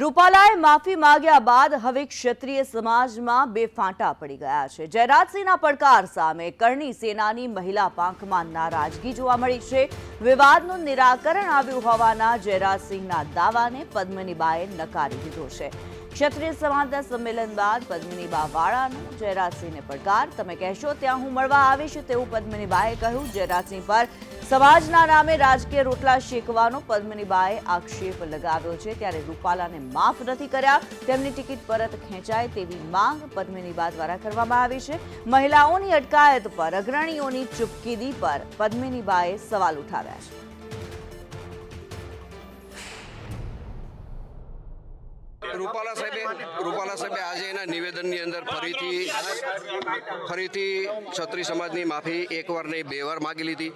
રૂપાલાએ માફી માંગ્યા બાદ હવે ક્ષત્રિય સમાજમાં બે ફાંટા પડી ગયા છે. જયરાજસિંહના પડકાર સામે કરણી સેનાની મહિલા પાંખમાં નારાજગી જોવા મળી છે. વિવાદનું નિરાકરણ આવ્યું હોવાના જયરાજસિંહના દાવાને પદ્મનીબાએ નકારી દીધો છે. ક્ષત્રિય સમાજના સંમેલન બાદ પદ્મિનીબા વાળાનો જયરાજસિંહને પડકાર. તમે કહેશો, ત્યાં હું મળવા આવીશ, તેવું પદ્મિનીબાએ કહ્યું. જયરાજસિંહ પર સમાજના નામે રાજકીય રોટલા શેકવાનો પદ્મિનીબાએ આક્ષેપ લગાવ્યો છે. ત્યારે રૂપાલાને માફ નથી કર્યા. તેમની ટિકિટ પરત ખેંચાય તેવી માંગ પદ્મિનીબા દ્વારા કરવામાં આવી છે. મહિલાઓની અટકાયત પર, અગ્રણીઓની ચૂપકીદી પર પદ્મિનીબાએ સવાલ ઉઠાવ્યા છે. રૂપાલા સાહેબે રૂપાલા સાહેબે આજે એના નિવેદનની અંદર ફરીથી ફરીથી ક્ષત્રિય સમાજની માફી એકવાર નહીં, બે વાર માગી લીધી.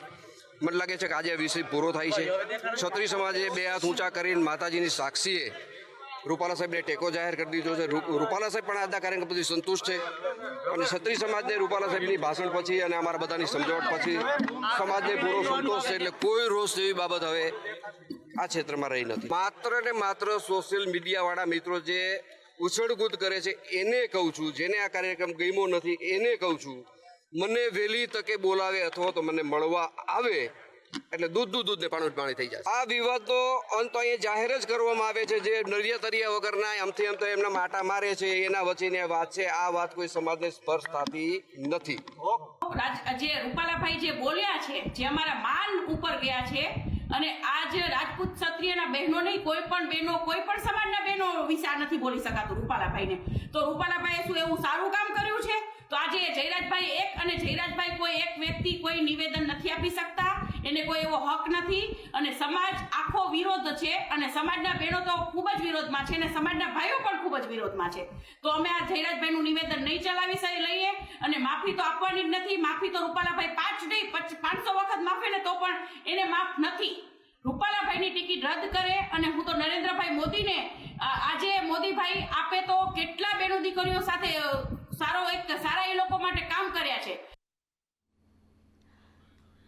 મને લાગે છે કે આજે વિષય પૂરો થાય છે. ક્ષત્રિય સમાજે બે હાથ ઊંચા કરીને માતાજીની સાક્ષીએ રૂપાલા સાહેબને ટેકો જાહેર કરી દીધો છે. રૂપાલા સાહેબ પણ આજના કાર્યક્રમ પછી સંતુષ્ટ છે. અને ક્ષત્રિય સમાજને રૂપાલા સાહેબની ભાષણ પછી અને અમારા બધાની સમજાવટ પછી સમાજને પૂરો સંતોષ છે. એટલે કોઈ રોષ જેવી બાબત હવે આ ક્ષેત્રમાં રહી નથી માત્ર ને માત્ર સોશિયલ મીડિયા વાળા મિત્રો જે ઉછળકૂદ કરે છે એને કહું છું જેને આ કાર્યક્રમ ગમ્યો નથી એને કહું છું મને વહેલી તકે બોલાવે અથવા તો મને મળવા આવે એટલે દૂધ દૂધ દૂધને પાણી પાણી થઈ જાય. આ વિવાદનો અંત અહીંયા જાહેર જ કરવામાં આવે છે જે નરિયા તરિયા વગરના આમથી આમ તો એમના માટા મારે છે એના વચ્ચેની આ વાત છે આ વાત કોઈ સમાજને સ્પર્શ થતી નથી. જે રૂપાલાભાઈ જે બોલ્યા છે જે અમારા માન ઉપર ગયા છે અને આ જે રાજપૂત ક્ષત્રિયના બહેનો નહીં, કોઈ પણ બહેનો, કોઈ પણ સમાજના બહેનો વિશે આ નથી બોલી શકાતું રૂપાલાભાઈને. તો રૂપાલાભાઈએ શું એવું સારું કામ કર્યું છે? તો આજે જયરાજભાઈ એક અને જયરાજભાઈ કોઈ એક વ્યક્તિ કોઈ નિવેદન નથી આપી શકતા. એને કોઈ એવો હક નથી અને સમાજ આખો વિરોધ છે અને સમાજના બહેનો તો ખૂબ જ વિરોધમાં છે અને સમાજના ભાઈઓ પણ ખૂબ જ વિરોધમાં છે. તો અમે આ જયરાજભાઈનું નિવેદન નહીં ચલાવી શકીએ લઈએ અને માફી તો આપવાની જ નથી. માફી તો રૂપાલાભાઈ પાંચ નહીં, પચ- પાંચસો વખત માફે ને તો પણ એને માફ નથી. રૂપાલાભાઈની ટિકિટ રદ કરે અને હું તો નરેન્દ્રભાઈ મોદીને આજે મોદીભાઈ આપે તો કેટલા બેનો દીકરીઓ સાથે સારો એક સારા એ લોકો માટે કામ કર્યા છે.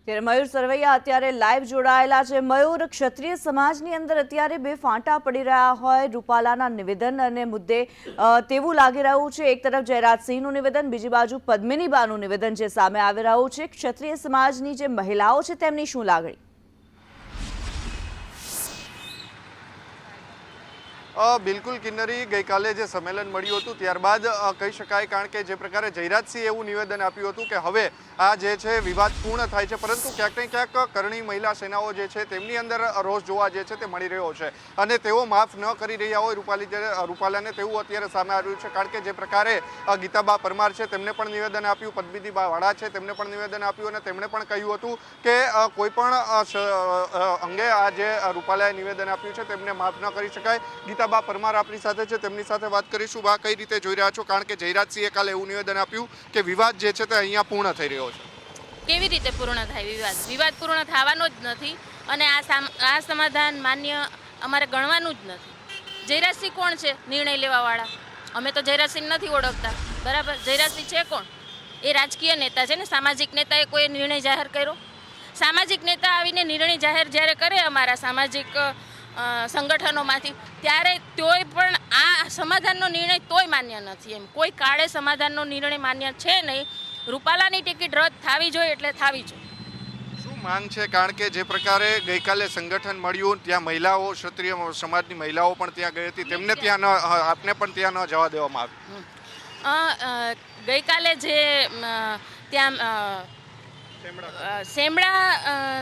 ત્યારે મયુર સરવૈયા અત્યારે લાઈવ જોડાયેલા છે. મયુર, ક્ષત્રિય સમાજની અંદર અત્યારે બે ફાંટા પડી રહ્યા હોય. રૂપાલાના નિવેદન અને મુદ્દે તેવું લાગી રહ્યું છે. એક તરફ જયરાજસિંહનું નિવેદન, બીજી બાજુ પદ્મિનીબાનું નિવેદન જે સામે આવી રહ્યું છે. ક્ષત્રિય સમાજની જે મહિલાઓ છે, તેમની શું લાગણી? બિલકુલ કિન્નરી, ગઈકાલે જે સંમેલન મળ્યું હતું, ત્યારબાદ કહી શકાય કારણ કે જે પ્રકારે જયરાજસિંહે એવું નિવેદન આપ્યું હતું કે હવે આ જે છે વિવાદ પૂર્ણ થાય છે, પરંતુ ક્યાંક ને ક્યાંક કરણી મહિલા સેનાઓ જે છે તેમની અંદર રોષ જોવા જે છે તે મળી રહ્યો છે. અને તેઓ માફ ન કરી રહ્યા હોય રૂપાલી રૂપાલાને તેવું અત્યારે સામે આવ્યું છે, કારણ કે જે પ્રકારે ગીતાબા પરમાર છે તેમને પણ નિવેદન આપ્યું, પદ્મિનીબા વાળા છે તેમને પણ નિવેદન આપ્યું અને તેમણે પણ કહ્યું હતું કે કોઈ પણ અંગે આ જે રૂપાલાએ નિવેદન આપ્યું છે તેમને માફ ન કરી શકાય. ગીતાબા પરમાર આપણી સાથે છે, તેમની સાથે વાત કરીશું. બા કઈ રીતે જોઈ રહ્યા છો? કારણ કે જયરાજસિંહે કાલે એવું નિવેદન આપ્યું કે વિવાદ જે છે તે અહીંયા પૂર્ણ થઈ રહ્યો છે. કેવી રીતે પૂર્ણ થાય વિવાદ? વિવાદ પૂર્ણ થવાનો જ નથી અને આ આ સમાધાન માન્ય અમારે ગણવાનું જ નથી. જયરાજસિંહ કોણ છે નિર્ણય લેવાવાળા? અમે તો જયરાજસિંહ નથી ઓળખતા. બરાબર? જયરાજસિંહ છે કોણ? એ રાજકીય નેતા છે ને? સામાજિક નેતાએ કોઈ નિર્ણય જાહેર કર્યો? સામાજિક નેતા આવીને નિર્ણય જાહેર જ્યારે કરે અમારા સામાજિક સંગઠનોમાંથી. ત્યારે તોય પણ આ સમાધાનનો નિર્ણય તોય માન્ય નથી એમ. કોઈ કાળે સમાધાનનો નિર્ણય માન્ય છે નહીં. રૂપાલાની ટિકિટ રદ થવી જોઈએ એટલે થવી જોઈએ. શું માંગ છે? કારણ કે જે પ્રકારે ગઈકાલે સંગઠન મળ્યું ત્યાં મહિલાઓ ક્ષત્રિય સમાજની મહિલાઓ પણ ત્યાં ગઈ હતી. તેમને ત્યાં ન આપને પણ ત્યાં ન જવા દેવામાં અ, ગઈકાલે જે ત્યાં સેમડા.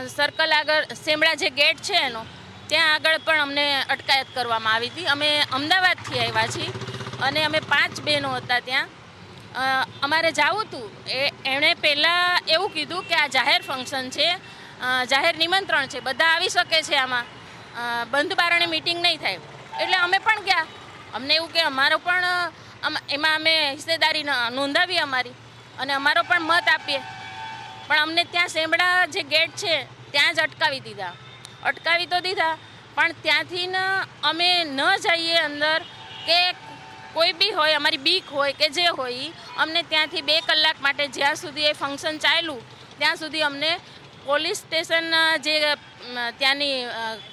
સર્કલ આગળ સેમડા જે ગેટ છે એનો ત્યાં આગળ પણ અમને અટકાયત કરવામાં આવી હતી. અમે અમદાવાદથી આવ્યા છીએ અને અમે પાંચ બહેનો હતા ત્યાં. અમારે જવું હતું. એ, એણે પહેલાં એવું કીધું કે આ જાહેર ફંક્શન છે જાહેર નિમંત્રણ છે, બધા આવી શકે છે આમાં. બંધ બારણે મિટિંગ નહીં થાય. એટલે અમે પણ ગયા. અમને એવું કે અમારો પણ એમાં અમે હિસ્સેદારી નોંધાવી અમારી અને અમારો પણ મત આપીએ. પણ અમને ત્યાં સેમડા જે ગેટ છે, ત્યાં જ અટકાવી દીધા. અટકાવી તો દીધા. પણ ત્યાંથી અમે ન જઈએ અંદર કે કોઈ બી હોય, અમારી બીક હોય કે જે હોય અમને ત્યાંથી બે કલાક માટે જ્યાં સુધી એ ફંક્શન ચાલ્યું, ત્યાં સુધી અમને પોલીસ સ્ટેશન જે ત્યાંની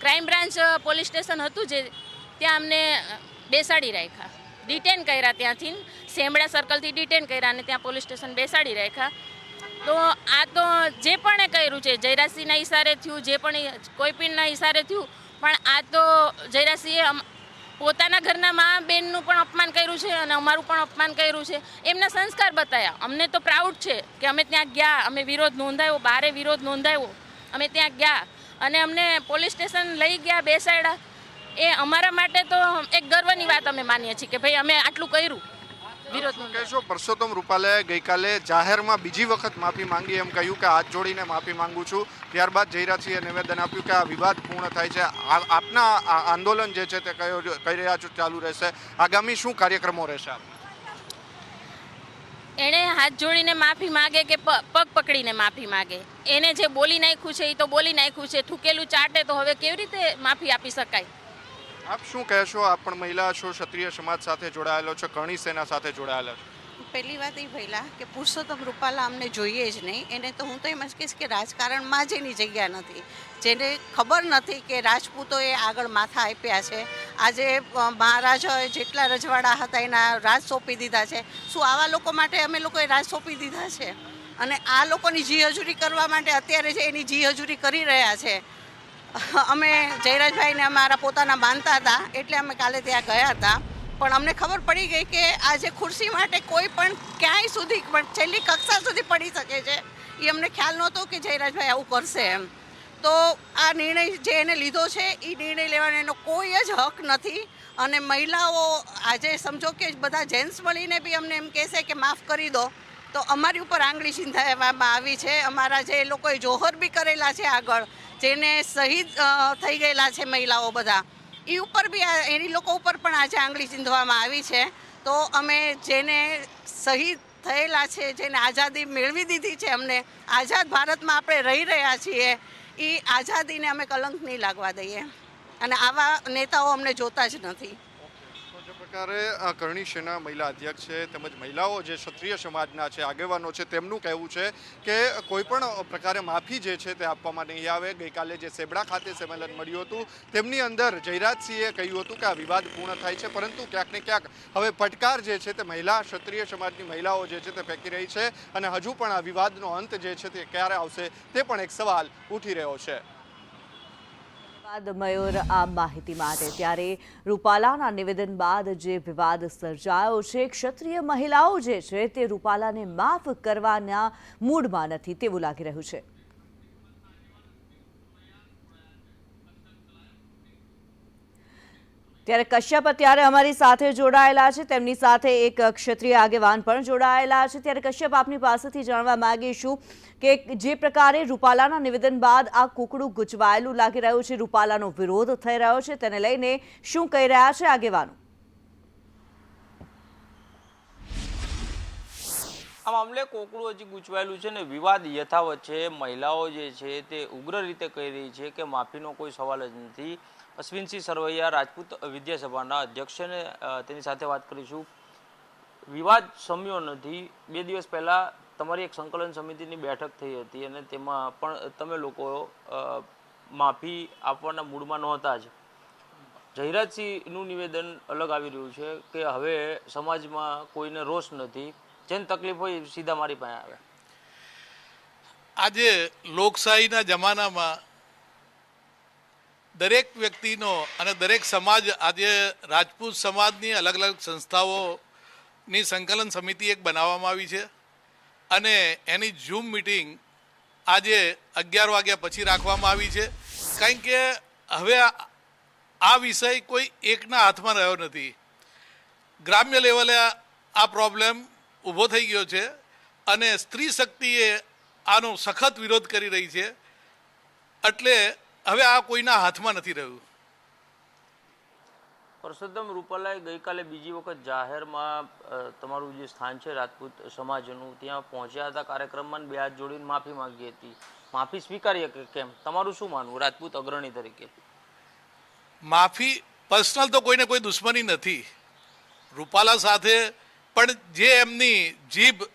ક્રાઇમ બ્રાન્ચ પોલીસ સ્ટેશન હતું જે, ત્યાં અમને બેસાડી રાખ્યા. ડિટેન કર્યા ત્યાંથી, સેમડા સર્કલથી ડિટેન કર્યા અને ત્યાં પોલીસ સ્ટેશન બેસાડી રાખ્યા. તો આ તો જે પણ કર્યું છે જયરાસિંહના ઇશારે થયું, જે પણ કોઈ પણના ઇશારે થયું, પણ આ તો જયરાસિંહે પોતાના ઘરના મા બેનનું પણ અપમાન કર્યું છે અને અમારું પણ અપમાન કર્યું છે. એમના સંસ્કાર બતાવ્યા અમને તો પ્રાઉડ છે કે અમે ત્યાં ગયા, અમે વિરોધ નોંધાયો, બારે વિરોધ નોંધાયો, અમે ત્યાં ગયા. અને અમને પોલીસ સ્ટેશન લઈ ગયા બેસાડ્યા. એ અમારા માટે તો એક ગર્વની વાત અમે માનીએ છીએ કે ભાઈ અમે આટલું કર્યું. વિરોધ શું નોંધાયો કહેશો? પરસોત્તમ રૂપાલાએ ગઈકાલે જાહેરમાં બીજી વખત માફી માંગી એમ કહ્યું કે હાથ જોડીને માફી માંગુ છું. ત્યારબાદ જયરાજસિંહે નિવેદન આપ્યું કે આ વિવાદ પૂર્ણ થાય છે. આપના આંદોલન જે છે તે કયો કહી રહ્યા છો ચાલુ રહેશે? આગામી શું કાર્યક્રમો રહેશે આપના? એણે હાથ જોડીને માફી માગે કે પ- પગ પકડીને માફી માગે? એને જે બોલી નાખ્યું છે એ તો બોલી નાખ્યું છે. થૂકેલું ચાટે તો હવે કેવી રીતે માફી આપી શકાય? આપ શું કહેશો? આપ પણ મહિલા છો, ક્ષત્રિય સમાજ સાથે જોડાયેલો છો કરણી સેના સાથે જોડાયેલા છો. પહેલી વાત એ પહેલા કે પુરુષોત્તમ રૂપાલા અમને જોઈએ જ નહીં. એને તો હું તો એમ જ કહીશ કે રાજકારણમાં જ એની જગ્યા નથી. જેને ખબર નથી કે રાજપૂતોએ આગળ માથા આપ્યા છે. આજે મહારાજાએ જેટલા રજવાડા હતા એના રાજ સોંપી દીધા છે. શું આવા લોકો માટે અમે લોકોએ રાજ સોંપી દીધા છે? અને આ લોકોની જી હજૂરી કરવા માટે અત્યારે જે એની જી હજૂરી કરી રહ્યા છે અમે જયરાજભાઈને અમારા પોતાના માનતા હતા, એટલે અમે કાલે ત્યાં ગયા હતા. પણ અમને ખબર પડી ગઈ કે આજે ખુરશી માટે કોઈ પણ ક્યાંય સુધી, પણ છેલ્લી કક્ષા સુધી પડી શકે છે. એ અમને ખ્યાલ નહોતો કે જયરાજભાઈ આવું કરશે એમ. તો આ નિર્ણય જે એને લીધો છે એ નિર્ણય લેવાનો એનો કોઈ જ હક નથી. અને મહિલાઓ આજે સમજો કે બધા જેન્ટ્સ મળીને બી અમને એમ કહેશે કે માફ કરી દો. તો અમારી ઉપર આંગળી ચિંધાવવામાં આવી છે. અમારા જે લોકોએ જોહર બી કરેલા છે આગળ, જેને શહીદ થઈ ગયેલા છે મહિલાઓ બધા એ ઉપર બી એની લોકો ઉપર પણ આજે આંગળી ચીંધવામાં આવી છે. તો અમે જેને શહીદ થયેલા છે, જેને આઝાદી મેળવી દીધી છે, અમને આઝાદ ભારતમાં આપણે રહી રહ્યા છીએ એ આઝાદીને અમે કલંક નહીં લાગવા દઈએ. અને આવા નેતાઓ અમને જોતા જ નથી. પ્રકારે કરણી સેના મહિલા અધ્યક્ષ છે તેમજ મહિલાઓ જે ક્ષત્રિય સમાજના છે, આગેવાનો છે, તેમનું કહેવું છે કે કોઈ પણ પ્રકારે માફી જે છે તે આપવામાં નહીં આવે. ગઈકાલે જે સેબડા ખાતે સંમેલન મળ્યું હતું, તેમની અંદર જયરાજસિંહે કહ્યું હતું કે આ વિવાદ પૂર્ણ થાય છે, પરંતુ ક્યાંક ને ક્યાંક હવે પડકાર જે છે તે મહિલા ક્ષત્રિય સમાજની મહિલાઓ જે છે તે ફેંકી રહી છે અને હજુ પણ આ વિવાદનો અંત જે છે તે ક્યારે આવશે તે પણ એક સવાલ ઉઠી રહ્યો છે. ધન્યવાદ મયુર આ માહિતી માટે. ત્યારે રૂપાલાના નિવેદન બાદ જે વિવાદ સર્જાયો છે, ક્ષત્રિય મહિલાઓ જે છે તે રૂપાલાને માફ કરવાના મૂડમાં નથી તેવું લાગી રહ્યું છે. ત્યારે કશ્યપ અત્યારે અમારી સાથે જોડાયેલા છે. તેમની સાથે એક ક્ષત્રિય આગેવાન પણ જોડાયેલા છે. ત્યારે કશ્યપ, આપની પાસેથી જાણવા માગીશું કે જે પ્રકારે રૂપાલાના નિવેદન બાદ આ કુકડું ગુચવાયેલું લાગી રહ્યું છે, રૂપાલાનો વિરોધ થઈ રહ્યો છે. તેને લઈને શું કહી રહ્યા છે આગેવાનો? આ મામલે કોકડું હજી ગૂંચવાયેલું છે ને વિવાદ યથાવત છે. મહિલાઓ જે છે તે ઉગ્ર રીતે કહી રહી છે કે માફીનો કોઈ સવાલ જ નથી. અશ્વિનસિંહ સરવૈયા રાજપૂત વિદ્યાસભાના અધ્યક્ષને તેની સાથે વાત કરીશું. વિવાદ સમ્યો નથી. બે દિવસ પહેલાં તમારી એક સંકલન સમિતિની બેઠક થઈ હતી અને તેમાં પણ તમે લોકો માફી આપવાના મૂડમાં નહોતા જ. જયરાજસિંહનું નિવેદન અલગ આવી રહ્યું છે કે હવે સમાજમાં કોઈને રોષ નથી. જેને તકલીફ હોય સીધા મારી પાસે આવે. આજે લોકશાહીના જમાનામાં દરેક વ્યક્તિનો અને દરેક સમાજ આજે રાજપૂત સમાજની અલગ અલગ સંસ્થાઓની સંકલન સમિતિ એક બનાવવામાં આવી છે. અને એની ઝૂમ મિટિંગ આજે અગિયાર વાગ્યા પછી રાખવામાં આવી છે. કારણ કે હવે આ- વિષય કોઈ એકના હાથમાં રહ્યો નથી. ગ્રામ્ય લેવલે આ પ્રોબ્લેમ ઊભો થઈ ગયો છે અને સ્ત્રી શક્તિએ આનો સખત વિરોધ કરી રહી છે. એટલે હવે આ કોઈના હાથમાં નથી રહ્યું. પરસોત્તમ રૂપાલાએ ગઈકાલે બીજી વખત જાહેરમાં તમારું જે સ્થાન છે રાજપૂત સમાજનું ત્યાં પહોંચ્યા હતા કાર્યક્રમમાં બે હાથ જોડીને માફી માંગી હતી. માફી સ્વીકારીએ કે કેમ? તમારું શું માનવું? રાજપૂત અગ્રણી તરીકે. માફી પર્સનલ તો કોઈને કોઈ દુશ્મની નથી. રૂપાલા સાથે પણ જે એમની જીભ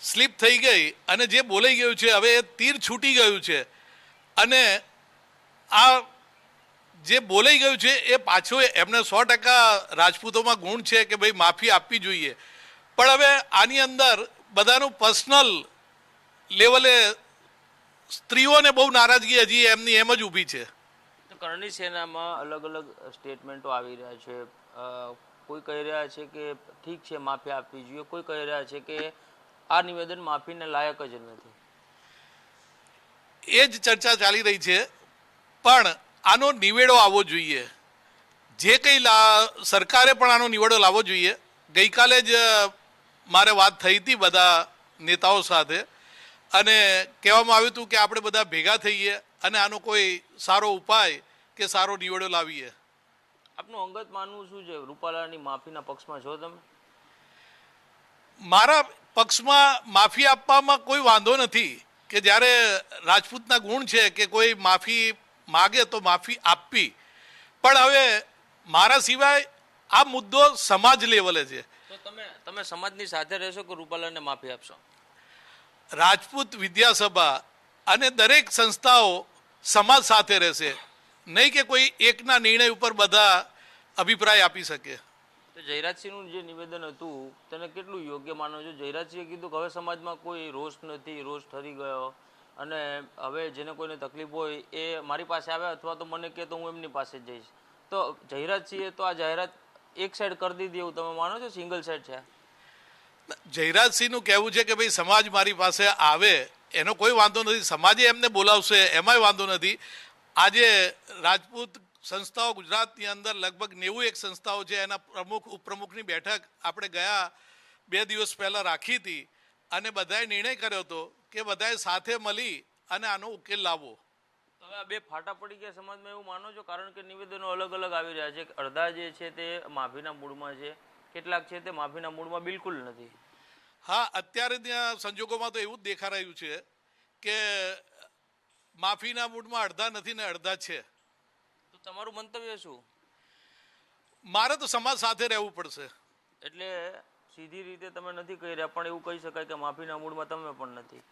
સ્લીપ થઈ ગઈ અને જે બોલાઈ ગયું છે હવે એ તીર છૂટી ગયું છે. અને આ જે બોલાઈ ગયું છે એ પાછું એમને સો ટકા રાજપૂતોમાં ગુણ છે કે ભાઈ માફી આપવી જોઈએ. પણ હવે આની અંદર બધાનું પર્સનલ લેવલે સ્ત્રીઓને બહુ નારાજગી હજી એમની એમ જ ઊભી છે. કરણી સેનામાં અલગ અલગ સ્ટેટમેન્ટો આવી રહ્યા છે. કોઈ કહી રહ્યા છે કે ઠીક છે માફી આપવી જોઈએ. કોઈ કહી રહ્યા છે કે આ નિવેદન માફીને લાયક જ નથી. એ જ ચર્ચા ચાલી રહી છે. પણ આનો નિવેડો આવવો જોઈએ. જે કંઈ લા સરકારે પણ આનો નિવેડો લાવવો જોઈએ. ગઈકાલે જ મારે વાત થઈ હતી બધા નેતાઓ સાથે. અને કહેવામાં આવ્યું હતું કે આપણે બધા ભેગા થઈએ અને આનો કોઈ સારો ઉપાય કે સારો નિવેડો લાવીએ. આપનું અંગત માનવું શું છે? રૂપાલાની માફીના પક્ષમાં છો તમે? મારા પક્ષમાં માફી આપવામાં કોઈ વાંધો નથી કે જ્યારે રાજપૂતના ગુણ છે કે કોઈ માફી માગે તો માફી આપવી. પણ હવે મારા સિવાય આ મુદ્દો સમાજ લેવલે છે. તો તમે તમે સમાજની સાથે રહેશો કે રૂપાલાને માફી આપશો? રાજપૂત વિદ્યાસભા અને દરેક સંસ્થાઓ સમાજ સાથે રહેશે. નહીં કે કોઈ એકના નિર્ણય ઉપર બધા અભિપ્રાય આપી શકે. તો જયરાજસિંહનું જે નિવેદન હતું તેને કેટલું યોગ્ય માનો છો? જયરાજસિંહે કીધું કે હવે સમાજમાં કોઈ રોષ નથી રોષ ઠરી ગયો. અને હવે જેને કોઈને તકલીફ હોય એ મારી પાસે આવે અથવા તો મને કહે તો હું એમની પાસે જ જઈશ. તો જયરાજસિંહે તો આ જાહેરાત એક સાઈડ કરી દીધી એવું તમે માનો છો? સિંગલ સાઈડ છે જયરાજસિંહનું કહેવું છે કે ભાઈ, સમાજ મારી પાસે આવે, એનો કોઈ વાંધો નથી. સમાજે એમને બોલાવશે, એમાંય વાંધો નથી. આજે રાજપૂત સંસ્થાઓ ગુજરાતની અંદર લગભગ નેવું એક સંસ્થાઓ છે. એના પ્રમુખ, ઉપપ્રમુખની બેઠક આપણે ગયા બે દિવસ પહેલાં રાખી હતી અને બધાએ નિર્ણય કર્યો હતો કે બધાએ સાથે મળી અને આનો ઉકેલ લાવવો. હવે આ બે ફાટા પડી ગયા સમાજમાં એવું માનો છો? કારણ કે નિવેદનો અલગ અલગ આવી રહ્યા છે. અડધા જે છે તે માફીના મૂડમાં છે. કેટલાક છે તે માફીના મૂડમાં બિલકુલ નથી. હા અત્યારે ત્યાં સંજોગોમાં તો એવું જ દેખા રહ્યું છે કે માફીના મૂડમાં અડધા નથી ને અડધા છે. તો તમારું મંતવ્ય શું? મારે તો સમાજ સાથે રહેવું પડશે. એટલે સીધી રીતે તમે નથી કહી રહ્યા પણ એવું કહી શકાય કે માફીના મૂડમાં તમે પણ નથી.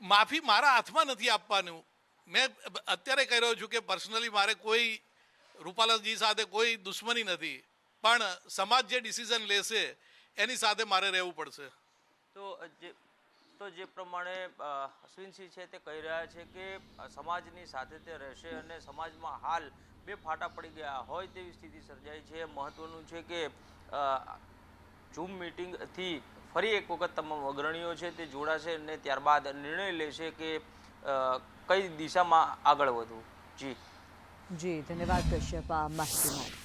માફી મારા હાથમાં નથી આપવાનું. મેં અત્યારે કહી રહ્યો છું કે પર્સનલી મારે કોઈ રૂપાલાજી સાથે કોઈ દુશ્મની નથી. પણ સમાજ જે ડિસિઝન લેશે, એની સાથે મારે રહેવું પડશે. તો જે તો જે પ્રમાણે અશ્વિનસિંહ છે તે કહી રહ્યા છે કે સમાજની સાથે તે રહેશે અને સમાજમાં હાલ બે ફાટા પડી ગયા હોય તેવી સ્થિતિ સર્જાઈ છે. મહત્વનું છે કે ઝૂમ મિટિંગથી ફરી એક વખત તમામ અગ્રણીઓ છે તે જોડાશે અને ત્યારબાદ નિર્ણય લેશે કે કઈ દિશામાં આગળ વધવું. જી. જી, ધન્યવાદ કશ્યપ આ માહિતી